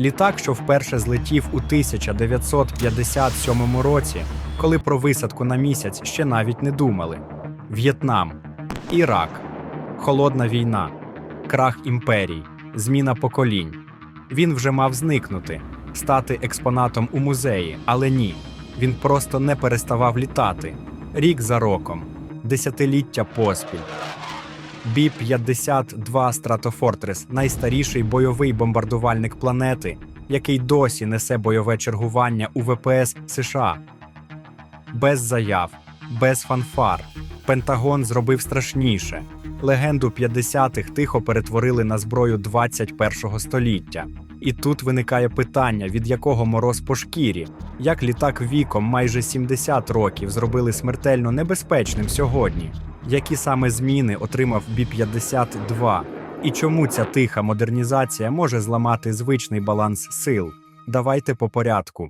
Літак, що вперше злетів у 1957 році, коли про висадку на місяць ще навіть не думали. В'єтнам, Ірак, Холодна війна, крах імперій, зміна поколінь. Він вже мав зникнути, стати експонатом у музеї, але ні. Він просто не переставав літати. Рік за роком, десятиліття поспіль. Бі-52 Stratofortress – найстаріший бойовий бомбардувальник планети, який досі несе бойове чергування у ВПС США. Без заяв, без фанфар. Пентагон зробив страшніше. Легенду 50-х тихо перетворили на зброю 21-го століття. І тут виникає питання, від якого мороз по шкірі, як літак віком майже 70 років зробили смертельно небезпечним сьогодні. Які саме зміни отримав Бі-52? І чому ця тиха модернізація може зламати звичний баланс сил? Давайте по порядку.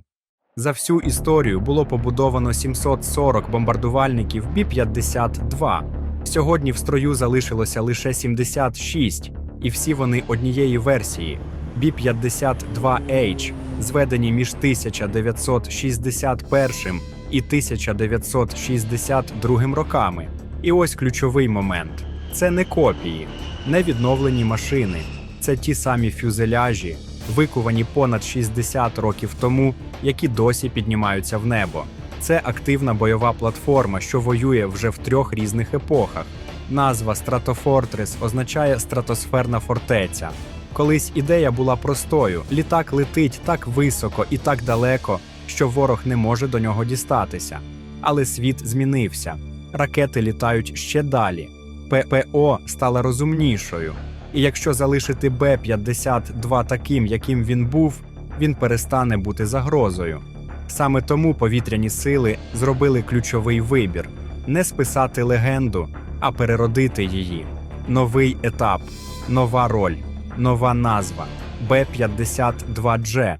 За всю історію було побудовано 740 бомбардувальників Бі-52. Сьогодні в строю залишилося лише 76, і всі вони однієї версії Бі-52H, зведені між 1961 і 1962 роками. І ось ключовий момент: це не копії, не відновлені машини, це ті самі фюзеляжі, викувані понад 60 років тому, які досі піднімаються в небо. Це активна бойова платформа, що воює вже в трьох різних епохах. Назва Stratofortress означає стратосферна фортеця. Колись ідея була простою: літак летить так високо і так далеко, що ворог не може до нього дістатися. Але світ змінився. Ракети літають ще далі. ППО стала розумнішою. І якщо залишити Б-52 таким, яким він був, він перестане бути загрозою. Саме тому повітряні сили зробили ключовий вибір не списати легенду, а переродити її. Новий етап, нова роль, нова назва Б-52G.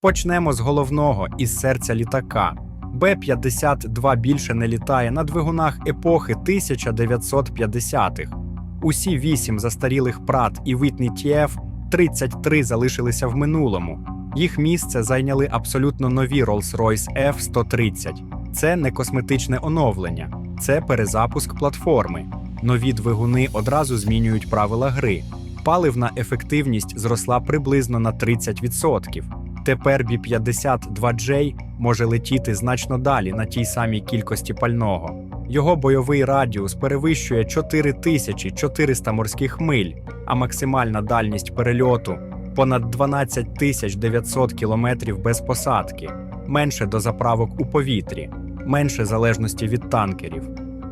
Почнемо з головного із серця літака. Б-52 більше не літає на двигунах епохи 1950-х. Усі вісім застарілих прат і Whitney TF-33 залишилися в минулому. Їх місце зайняли абсолютно нові Rolls-Royce F-130. Це не косметичне оновлення, це перезапуск платформи. Нові двигуни одразу змінюють правила гри. Паливна ефективність зросла приблизно на 30%. Тепер Бі-52J може летіти значно далі на тій самій кількості пального. Його бойовий радіус перевищує 4400 морських миль, а максимальна дальність перельоту понад 12 900 кілометрів без посадки, менше до заправок у повітрі, менше залежності від танкерів.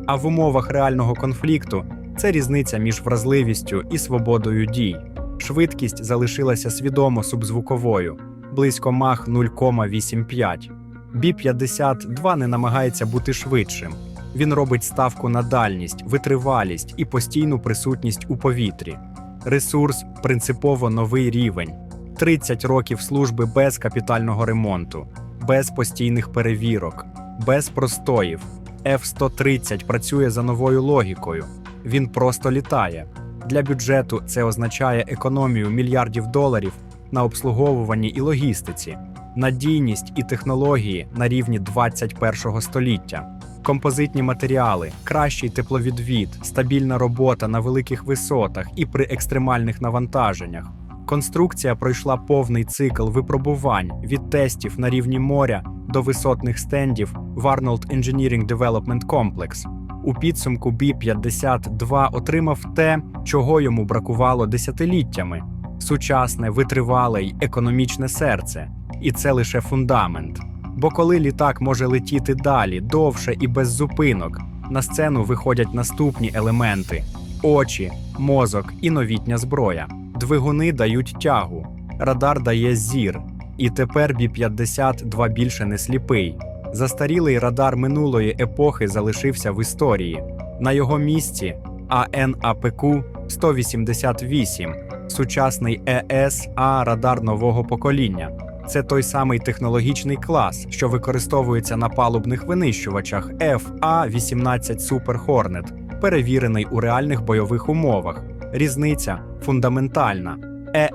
А в умовах реального конфлікту це різниця між вразливістю і свободою дій. Швидкість залишилася свідомо субзвуковою, близько мах 0,85. Бі-52 не намагається бути швидшим. Він робить ставку на дальність, витривалість і постійну присутність у повітрі. Ресурс принципово новий рівень: 30 років служби без капітального ремонту, без постійних перевірок, без простоїв. F-130 працює за новою логікою. Він просто літає. Для бюджету це означає економію мільярдів доларів на обслуговуванні і логістиці, надійність і технології на рівні 21 століття, композитні матеріали, кращий тепловідвід, стабільна робота на великих висотах і при екстремальних навантаженнях. Конструкція пройшла повний цикл випробувань від тестів на рівні моря до висотних стендів в Arnold Engineering Development Complex. У підсумку Бі-52 отримав те, чого йому бракувало десятиліттями сучасне, витривале й економічне серце. І це лише фундамент. Бо коли літак може летіти далі, довше і без зупинок, на сцену виходять наступні елементи: очі, мозок і новітня зброя. Двигуни дають тягу, радар дає зір. І тепер Бі-52 більше не сліпий. Застарілий радар минулої епохи залишився в історії. На його місці АНАПК 188, сучасний ЕСА радар нового покоління. Це той самий технологічний клас, що використовується на палубних винищувачах FA-18 Super Hornet, перевірений у реальних бойових умовах. Різниця фундаментальна.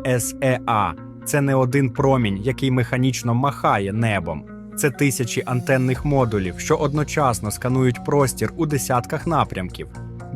ЕСЕА Це не один промінь, який механічно махає небом. Це тисячі антенних модулів, що одночасно сканують простір у десятках напрямків.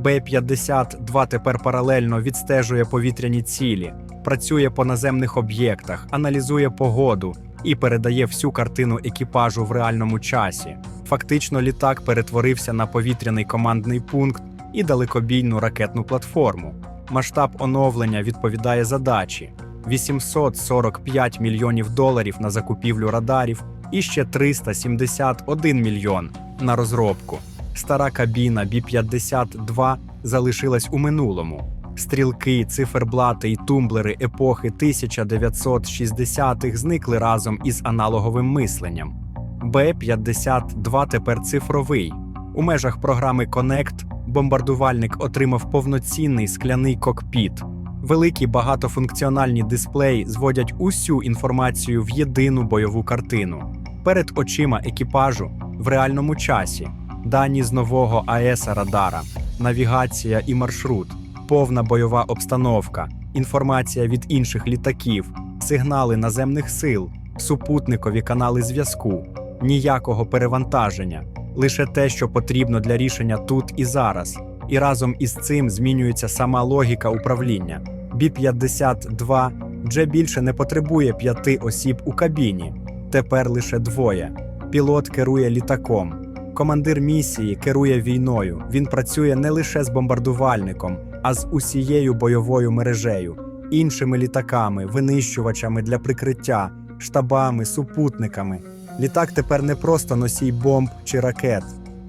Б-52 тепер паралельно відстежує повітряні цілі, працює по наземних об'єктах, аналізує погоду і передає всю картину екіпажу в реальному часі. Фактично, літак перетворився на повітряний командний пункт і далекобійну ракетну платформу. Масштаб оновлення відповідає задачі: 845 мільйонів доларів на закупівлю радарів і ще 371 мільйон на розробку. Стара кабіна Бі-52 залишилась у минулому. Стрілки, циферблати і тумблери епохи 1960-х зникли разом із аналоговим мисленням. Б-52 тепер цифровий. У межах програми Connect бомбардувальник отримав повноцінний скляний кокпіт. Великі багатофункціональні дисплеї зводять усю інформацію в єдину бойову картину. Перед очима екіпажу в реальному часі, дані з нового АЕС радара, навігація і маршрут, повна бойова обстановка, інформація від інших літаків, сигнали наземних сил, супутникові канали зв'язку, ніякого перевантаження, лише те, що потрібно для рішення тут і зараз. І разом із цим змінюється сама логіка управління. Бі-52 вже більше не потребує п'яти осіб у кабіні. Тепер лише двоє. Пілот керує літаком. Командир місії керує війною. Він працює не лише з бомбардувальником, а з усією бойовою мережею, іншими літаками, винищувачами для прикриття, штабами, супутниками. Літак тепер не просто носій бомб чи ракет.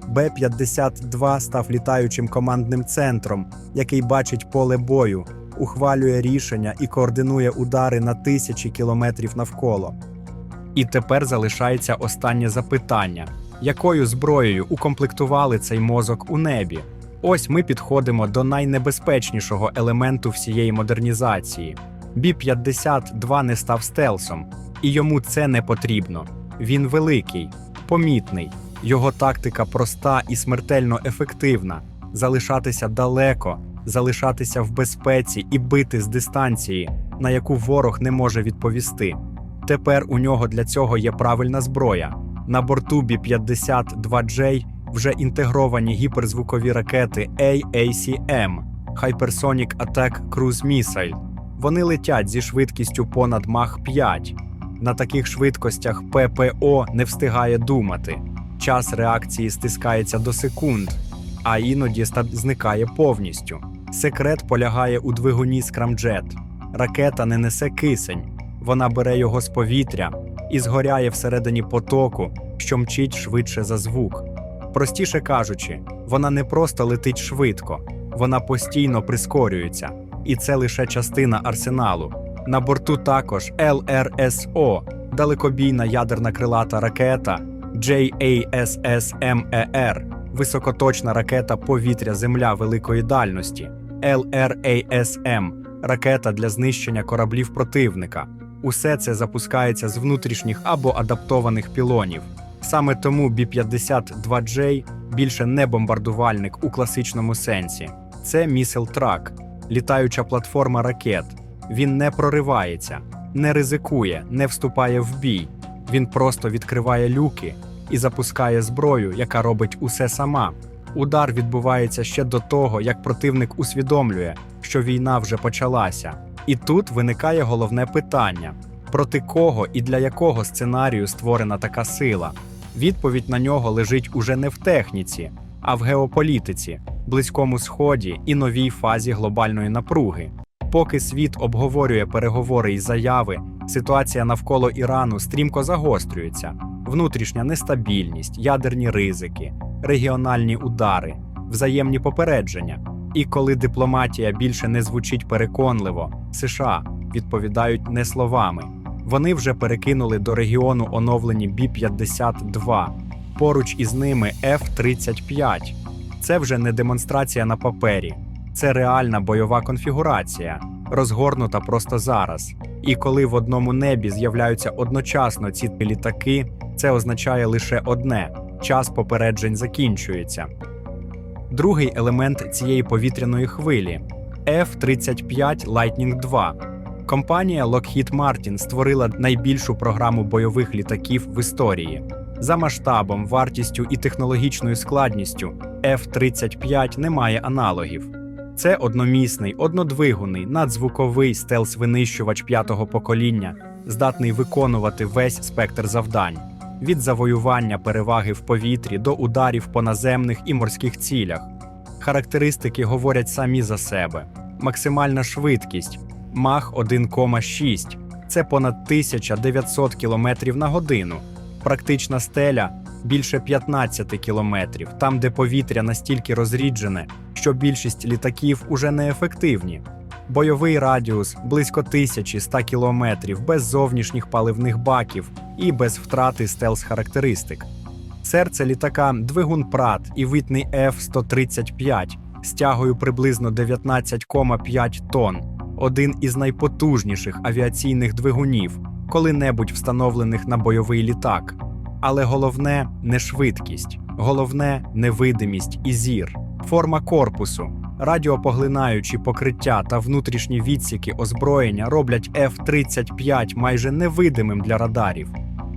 Б-52 став літаючим командним центром, який бачить поле бою, ухвалює рішення і координує удари на тисячі кілометрів навколо. І тепер залишається останнє запитання: якою зброєю укомплектували цей мозок у небі? Ось ми підходимо до найнебезпечнішого елементу всієї модернізації. Бі-52 не став стелсом, і йому це не потрібно. Він великий, помітний. Його тактика проста і смертельно ефективна: залишатися далеко, залишатися в безпеці і бити з дистанції, на яку ворог не може відповісти. Тепер у нього для цього є правильна зброя. На борту Бі-52J вже інтегровані гіперзвукові ракети AACM Hypersonic Attack Cruise Missile. Вони летять зі швидкістю понад Мах 5. На таких швидкостях ППО не встигає думати. Час реакції стискається до секунд, а іноді зникає повністю. Секрет полягає у двигуні Scramjet. Ракета не несе кисень, вона бере його з повітря і згоряє всередині потоку, що мчить швидше за звук. Простіше кажучи, вона не просто летить швидко, вона постійно прискорюється, і це лише частина арсеналу. На борту також ЛРСО, далекобійна ядерна крилата ракета JASSMER, високоточна ракета повітря-Земля великої дальності, LRASM, ракета для знищення кораблів противника. Усе це запускається з внутрішніх або адаптованих пілонів. Саме тому Бі-52J більше не бомбардувальник у класичному сенсі. Це місел-трак, літаюча платформа ракет. Він не проривається, не ризикує, не вступає в бій. Він просто відкриває люки і запускає зброю, яка робить усе сама. Удар відбувається ще до того, як противник усвідомлює, що війна вже почалася. І тут виникає головне питання: проти кого і для якого сценарію створена така сила? Відповідь на нього лежить уже не в техніці, а в геополітиці, близькому сході і новій фазі глобальної напруги. Поки світ обговорює переговори і заяви, ситуація навколо Ірану стрімко загострюється: внутрішня нестабільність, ядерні ризики, регіональні удари, взаємні попередження. І коли дипломатія більше не звучить переконливо, США відповідають не словами. Вони вже перекинули до регіону оновлені Бі-52. Поруч із ними F-35. Це вже не демонстрація на папері, це реальна бойова конфігурація, розгорнута просто зараз. І коли в одному небі з'являються одночасно ці літаки, це означає лише одне: час попереджень закінчується. Другий елемент цієї повітряної хвилі F-35 Lightning II. Компанія Lockheed Martin створила найбільшу програму бойових літаків в історії. За масштабом, вартістю і технологічною складністю F-35 не має аналогів. Це одномісний, однодвигунний, надзвуковий стелс-винищувач п'ятого покоління, здатний виконувати весь спектр завдань від завоювання переваги в повітрі до ударів по наземних і морських цілях. Характеристики говорять самі за себе: максимальна швидкість Мах 1,6 це понад 1900 км на годину. Практична стеля більше 15 кілометрів, там, де повітря настільки розріджене, що більшість літаків уже неефективні. Бойовий радіус близько 1100 кілометрів без зовнішніх паливних баків і без втрати стелс-характеристик. Серце літака двигун Прат і витний F-135 з тягою приблизно 19,5 тонн, один із найпотужніших авіаційних двигунів, коли-небудь встановлених на бойовий літак. Але головне не швидкість, головне невидимість і зір, форма корпусу, радіопоглинаючі покриття та внутрішні відсіки озброєння роблять F-35 майже невидимим для радарів.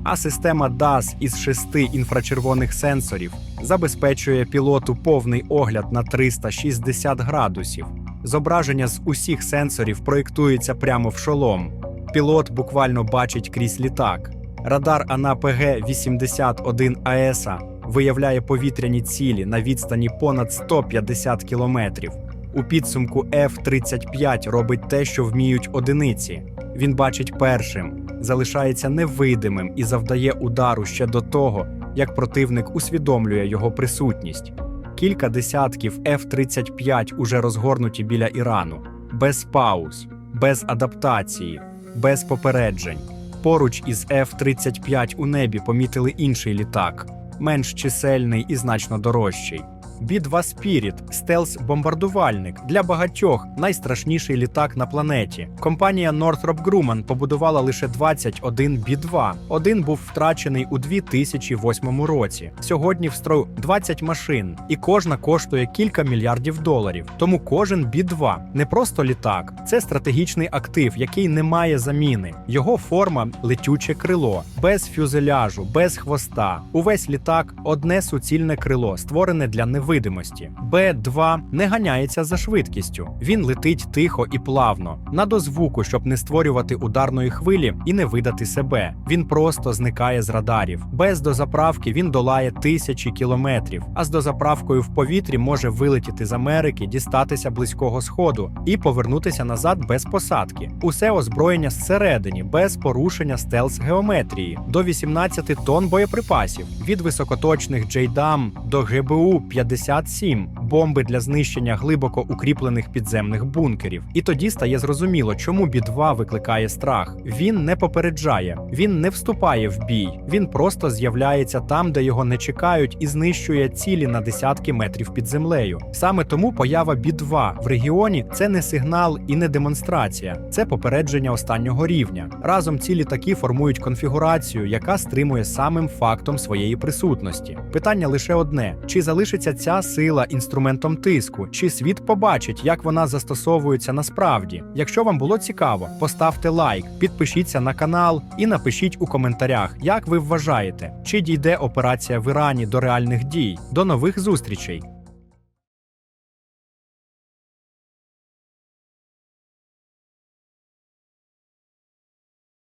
А система DAS із шести інфрачервоних сенсорів забезпечує пілоту повний огляд на 360 градусів. Зображення з усіх сенсорів проєктується прямо в шолом. Пілот буквально бачить крізь літак. Радар АНАПГ 81 АЕСа виявляє повітряні цілі на відстані понад 150 кілометрів. У підсумку F-35 робить те, що вміють одиниці. Він бачить першим, залишається невидимим і завдає удару ще до того, як противник усвідомлює його присутність. Кілька десятків F-35 уже розгорнуті біля Ірану, без пауз, без адаптації, без попереджень. Поруч із F-35 у небі помітили інший літак, менш чисельний і значно дорожчий. B-2 Spirit – стелс-бомбардувальник для багатьох найстрашніший літак на планеті. Компанія Northrop Grumman побудувала лише 21 B-2. Один був втрачений у 2008 році. Сьогодні в строю 20 машин, і кожна коштує кілька мільярдів доларів. Тому кожен B-2 не просто літак, це стратегічний актив, який не має заміни. Його форма летюче крило, без фюзеляжу, без хвоста. Увесь літак одне суцільне крило, створене для невидимості. Б-2 не ганяється за швидкістю. Він летить тихо і плавно, на дозвуку, щоб не створювати ударної хвилі і не видати себе. Він просто зникає з радарів. Без дозаправки він долає тисячі кілометрів, а з дозаправкою в повітрі може вилетіти з Америки, дістатися близького сходу і повернутися назад без посадки. Усе озброєння зсередині, без порушення стелс геометрії, до 18 тонн боєприпасів від високоточних JDAM до ГБУ 57 бомби для знищення глибоко укріплених підземних бункерів. І тоді стає зрозуміло, чому бі-2 викликає страх. Він не попереджає, він не вступає в бій, він просто з'являється там, де його не чекають, і знищує цілі на десятки метрів під землею. Саме тому поява бі-2 в регіоні це не сигнал і не демонстрація, це попередження останнього рівня. Разом ці літаки формують конфігурацію, яка стримує самим фактом своєї присутності. Питання лише одне: чи залишиться ця сила інструментом тиску, чи світ побачить, як вона застосовується насправді? Якщо вам було цікаво, поставте лайк, підпишіться на канал і напишіть у коментарях, як ви вважаєте, чи дійде операція в Ірані до реальних дій. До нових зустрічей!